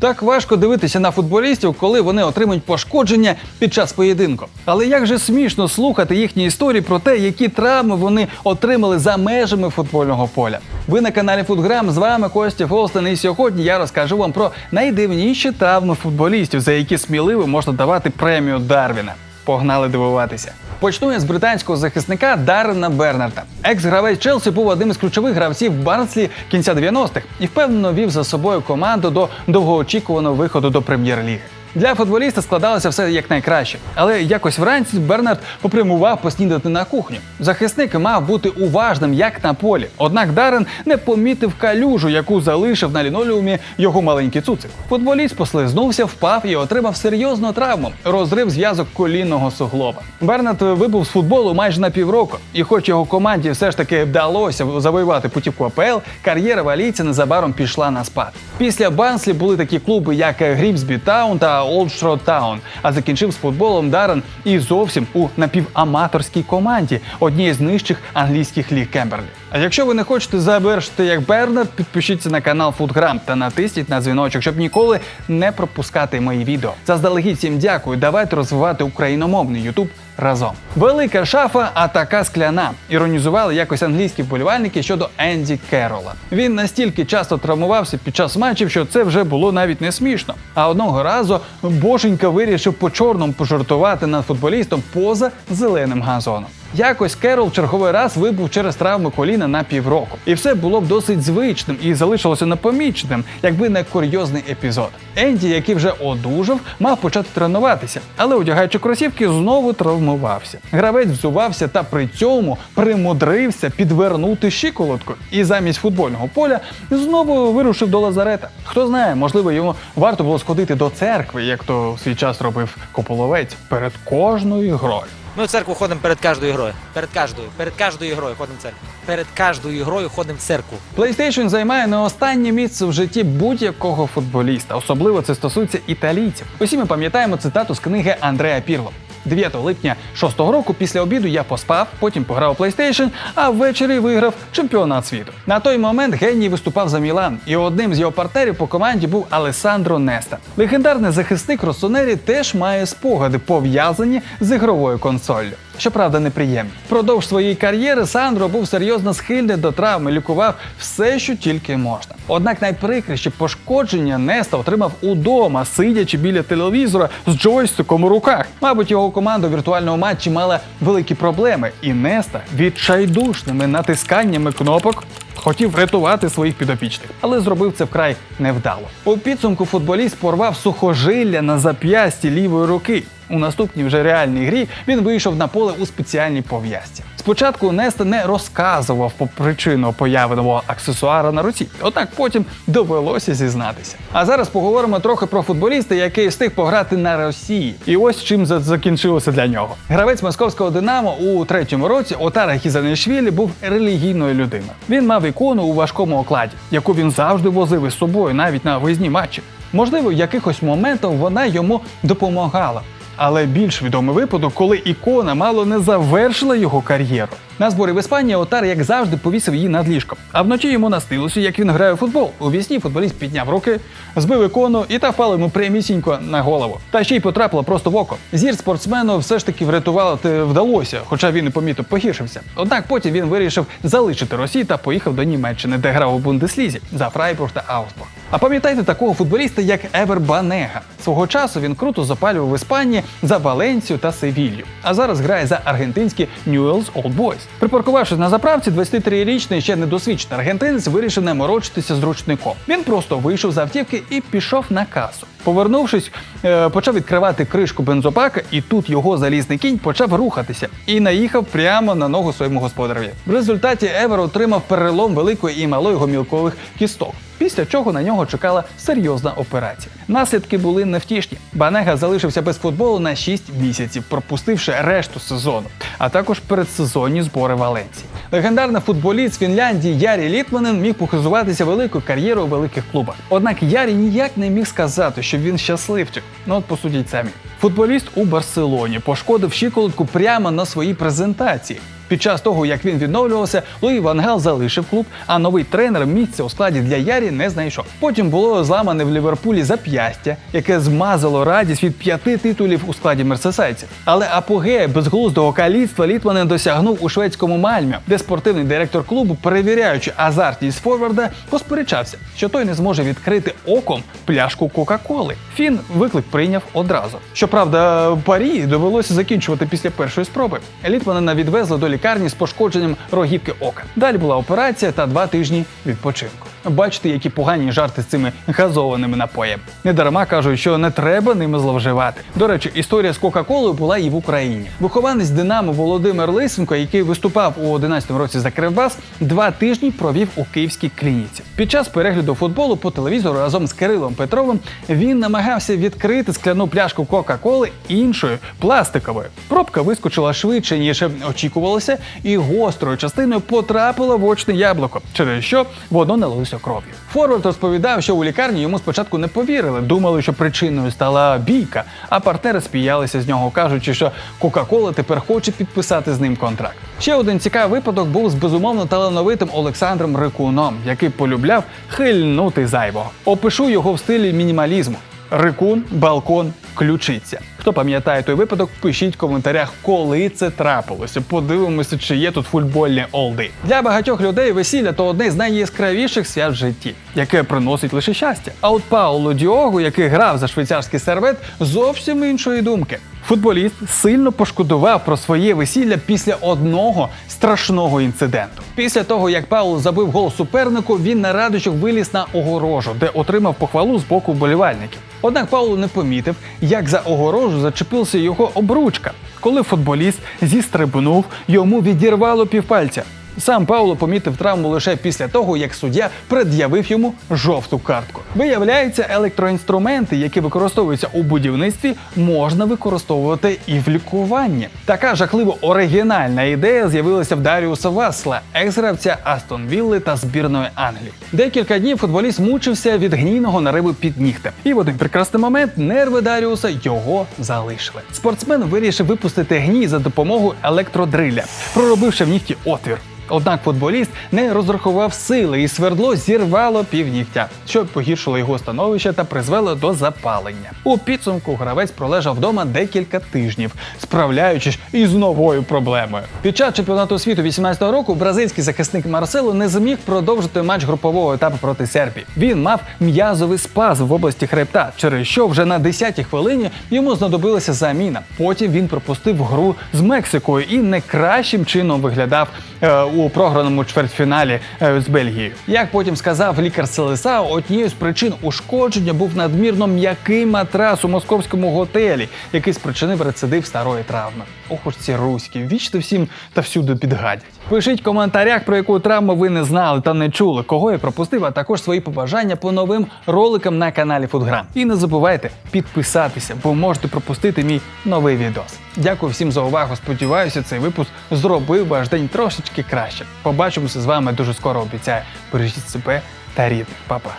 Так важко дивитися на футболістів, коли вони отримують пошкодження під час поєдинку. Але як же смішно слухати їхні історії про те, які травми вони отримали за межами футбольного поля. Ви на каналі Футграм з вами Костя Фолстен, і сьогодні я розкажу вам про найдивніші травми футболістів, за які сміливо можна давати премію Дарвіна. Погнали дивуватися. Почну я з британського захисника Даррена Бернарда. Екс-гравець Челсі був одним із ключових гравців Барнслі кінця 90-х і впевнено вів за собою команду до довгоочікуваного виходу до прем'єр-ліги. Для футболіста складалося все якнайкраще, але якось вранці Бернард попрямував поснідати на кухню. Захисник мав бути уважним як на полі. Однак Даррен не помітив калюжу, яку залишив на лінолеумі його маленький цуцик. Футболіст послизнувся, впав і отримав серйозну травму розрив зв'язок колінного суглоба. Бернард вибув з футболу майже на півроку, і хоч його команді все ж таки вдалося завоювати путівку АПЛ, кар'єра валійця незабаром пішла на спад. Після Банслі були такі клуби, як Грімсбі Таун та Олдшрот Таун. А закінчив з футболом Даррен і зовсім у напіваматорській команді однієї з нижчих англійських ліг Кемберлі. А якщо ви не хочете завершити як Бернард, підпишіться на канал Футграм та натисніть на дзвіночок, щоб ніколи не пропускати мої відео. Заздалегідь всім дякую. Давайте розвивати україномовний Ютуб разом. Велика шафа, а така скляна. Іронізували якось англійські вболівальники щодо Енді Керола. Він настільки часто травмувався під час матчів, що це вже було навіть не смішно. А одного разу Боженька вирішив по чорному пожартувати над футболістом поза зеленим газоном. Якось Керол черговий раз вибув через травму коліна на півроку. І все було б досить звичним і залишилося непоміченим, якби не курйозний епізод. Енді, який вже одужав, мав почати тренуватися, але одягаючи кросівки, знову травмувався. Гравець взувався та при цьому примудрився підвернути щиколотку. І замість футбольного поля знову вирушив до лазарета. Хто знає, можливо, йому варто було сходити до церкви, як то в свій час робив Кополовець перед кожною грою. Ми в церкву ходимо перед кожною грою. Перед кожною. Перед кожною грою ходимо в церкву. Перед кожною грою ходимо в церкву. PlayStation займає не останнє місце в житті будь-якого футболіста. Особливо це стосується італійців. Усі ми пам'ятаємо цитату з книги Андреа Пірло. 9 липня 6-го року після обіду я поспав, потім пограв PlayStation, а ввечері виграв чемпіонат світу. На той момент геній виступав за Мілан, і одним з його партнерів по команді був Алесандро Неста. Легендарний захисник Росонері теж має спогади, пов'язані з ігровою консоллю. Щоправда, неприємні. Впродовж своєї кар'єри Сандро був серйозно схильний до травми, лікував все, що тільки можна. Однак найприкріші пошкодження Неста отримав удома, сидячи біля телевізора з джойстиком у руках. Мабуть, його команда у віртуальному матчі мала великі проблеми, і Неста відчайдушними натисканнями кнопок. Хотів врятувати своїх підопічних, але зробив це вкрай невдало. У підсумку футболіст порвав сухожилля на зап'ясті лівої руки. У наступній вже реальній грі він вийшов на поле у спеціальній пов'язці. Спочатку Неста не розказував по причину появи аксесуара на руці, однак потім довелося зізнатися. А зараз поговоримо трохи про футболіста, який встиг пограти на Росії. І ось чим закінчилося для нього. Гравець московського Динамо у третьому році Отара Хізанишвілі був релігійною людиною. Він мав ікону у важкому окладі, яку він завжди возив із собою навіть на виїзні матчі. Можливо, в якихось моментах вона йому допомагала. Але більш відомий випадок, коли ікона мало не завершила його кар'єру. На зборі в Іспанії Отар, як завжди, повісив її над ліжком. А вночі йому настилося, як він грає у футбол. У вісні футболіст підняв руки, збив ікону і та впала йому прямісінько на голову. Та ще й потрапила просто в око. Зір спортсмену все ж таки врятувати вдалося, хоча він і помітно погіршився. Однак потім він вирішив залишити Росію та поїхав до Німеччини, де грав у Бундеслізі за Фрайбург та Аусбург. А пам'ятаєте такого футболіста, як Евер Банега? Свого часу він круто запалював в Іспанії за Валенцію та Севілью. А зараз грає за аргентинські Newell's Old Boys. Припаркувавшись на заправці, 23-річний ще недосвідчений аргентинець вирішив не морочитися з ручником. Він просто вийшов з автівки і пішов на касу. Повернувшись, е, почав відкривати кришку бензопака, і тут його залізний кінь почав рухатися і наїхав прямо на ногу своєму господареві. В результаті Евер отримав перелом великої і малої гомілкових кісток. Після чого на нього чекала серйозна операція. Наслідки були невтішні. Банега залишився без футболу на 6 місяців, пропустивши решту сезону, а також передсезонні збори Валенції. Легендарний футболіст Фінляндії Ярі Літманен міг похизуватися великою кар'єрою у великих клубах. Однак Ярі ніяк не міг сказати, що він щасливчик. Ну от посудіть самі. Футболіст у Барселоні пошкодив щиколотку прямо на своїй презентації. Під час того, як він відновлювався, Луї Ван Гал залишив клуб, а новий тренер місця у складі для Ярі не знайшов. Потім було зламане в Ліверпулі зап'ястя, яке змазало радість від п'яти титулів у складі мерсесайців. Але апогея безглуздого каліцтва Літманен досягнув у шведському Мальмі, де спортивний директор клубу, перевіряючи азартність форварда, посперечався, що той не зможе відкрити оком пляшку Кока-Коли. Фін виклик прийняв одразу. Щоправда, парі довелося закінчувати після першої спроби. Літманена відвезли до лікарні з пошкодженням рогівки ока. Далі була операція та два тижні відпочинку. Бачите, які погані жарти з цими газованими напоями. Недарма кажуть, що не треба ними зловживати. До речі, історія з Кока-Колою була і в Україні. Вихованець Динамо Володимир Лисенко, який виступав у 11-му році за Кривбас, два тижні провів у київській клініці. Під час перегляду футболу по телевізору разом з Кирилом Петровим він намагався відкрити скляну пляшку Кока-Коли іншою пластиковою. Пробка вискочила швидше ніж очікувалося, і гострою частиною потрапила в очне яблуко, через що воно налилося кров'ю. Форвард розповідав, що у лікарні йому спочатку не повірили, думали, що причиною стала бійка, а партнери спіялися з нього, кажучи, що Кока-Кола тепер хоче підписати з ним контракт. Ще один цікавий випадок був з безумовно талановитим Олександром Рикуном, який полюбляв хильнути зайвого. Опишу його в стилі мінімалізму. Рикун, балкон, ключиця. Хто пам'ятає той випадок, пишіть в коментарях, коли це трапилося. Подивимося, чи є тут футбольні олди. Для багатьох людей весілля то одне з найяскравіших свят в житті, яке приносить лише щастя. А от Пауло Діого, який грав за швейцарський сервет, зовсім іншої думки. Футболіст сильно пошкодував про своє весілля після одного страшного інциденту. Після того, як Паул забив гол супернику, він на радощах виліз на огорожу, де отримав похвалу з боку вболівальників. Однак Пауло не помітив, як за огорожу зачепилася його обручка. Коли футболіст зістрибнув, йому відірвало півпальця. Сам Пауло помітив травму лише після того, як суддя пред'явив йому жовту картку. Виявляється, електроінструменти, які використовуються у будівництві, можна використовувати і в лікуванні. Така жахливо оригінальна ідея з'явилася в Даріуса Васла, екс-гравця Астон Вілли та збірної Англії. Декілька днів футболіст мучився від гнійного нариву під нігтем. І в один прекрасний момент нерви Даріуса його залишили. Спортсмен вирішив випустити гній за допомогою електродриля, проробивши в нігті отвір. Однак футболіст не розрахував сили і свердло зірвало півнігтя, що погіршило його становище та призвело до запалення. У підсумку гравець пролежав вдома декілька тижнів, справляючись із новою проблемою. Під час чемпіонату світу 18-го року бразильський захисник Марсело не зміг продовжити матч групового етапу проти Сербії. Він мав м'язовий спазм в області хребта, через що вже на 10-й хвилині йому знадобилася заміна. Потім він пропустив гру з Мексикою і не кращим чином виглядав е, у програному чвертьфіналі е, з Бельгією. Як потім сказав лікар Селеса, однією з причин ушкодження був надмірно м'який матрас у московському готелі, який спричинив рецидив старої травми. Ох ці руські, вічте всім та всюди підгадять. Пишіть в коментарях, про яку травму ви не знали та не чули, кого я пропустив, а також свої побажання по новим роликам на каналі Фудграм. І не забувайте підписатися, бо можете пропустити мій новий відос. Дякую всім за увагу. Сподіваюся, цей випуск зробив ваш день трошечки краще. Побачимося з вами дуже скоро. Обіцяю. Бережіть себе та рідних. Па-па.